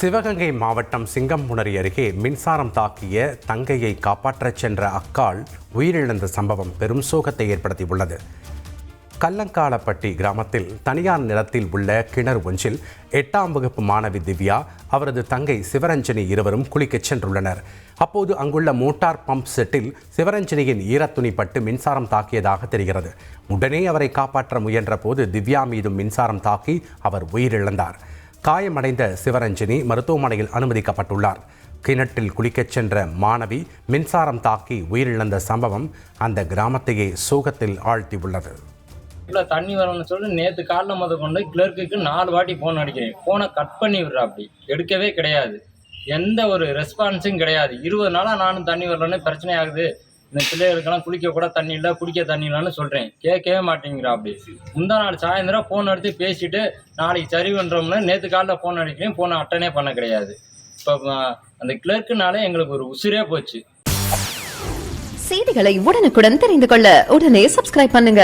சிவகங்கை மாவட்டம் சிங்கம்புணரி அருகே மின்சாரம் தாக்கிய தங்கையை காப்பாற்றச் சென்ற அக்காள் உயிரிழந்த சம்பவம் பெரும் சோகத்தை ஏற்படுத்தியுள்ளது. கல்லங்காலப்பட்டி கிராமத்தில் தனியார் நிலத்தில் உள்ள கிணறு ஒன்றில் எட்டாம் வகுப்பு மாணவி திவ்யா அவரது தங்கை சிவரஞ்சனி இருவரும் குளிக்கச் சென்றுள்ளனர். அப்போது அங்குள்ள மோட்டார் பம்ப் செட்டில் சிவரஞ்சனியின் ஈரத்துணி பட்டு மின்சாரம் தாக்கியதாக தெரிகிறது. உடனே அவரை காப்பாற்ற முயன்ற போது திவ்யா மீதும் மின்சாரம் தாக்கி அவர் உயிரிழந்தார். காயமடைந்த சிவரஞ்சனி மருத்துவமனையில் அனுமதிக்கப்பட்டுள்ளார். கிணற்றில் குளிக்கச் சென்ற மாணவி மின்சாரம் தாக்கி உயிரிழந்த சம்பவம் அந்த கிராமத்தையே சோகத்தில் ஆழ்த்தியுள்ளது. இல்லை தண்ணி வரணும்னு சொல்லி நேற்று காலைல முத கொண்டு கிளர்க்குக்கு நாலு வாட்டி ஃபோன் அடிக்கிறேன். ஃபோனை கட் பண்ணி விடுறா அப்படி. எடுக்கவே கிடையாது. எந்த ஒரு ரெஸ்பான்ஸும் கிடையாது. இருபது நாளாக நானும் தண்ணி வரலன்னு பிரச்சனை ஆகுது. இந்த பிள்ளைகளுக்கெல்லாம் குளிக்க கூட தண்ணி இல்லை குடிக்க தண்ணி இல்லைன்னு சொல்கிறேன் கேட்கவே மாட்டேங்கிறா அப்படி. முந்தா நாள் சாயந்தரம் ஃபோன் எடுத்து பேசிட்டு நாளைக்கு சரி பண்ணுறோம்னு நேற்று காலைல ஃபோன் அடிக்கிறேன் ஃபோனை அட்டனே பண்ண கிடையாது. இப்போ அந்த கிளர்க்குனாலே எங்களுக்கு ஒரு உசிரே போச்சு. செய்திகளை உடனுக்குடன் தெரிந்து கொள்ள உடனே சப்ஸ்கிரைப் பண்ணுங்க.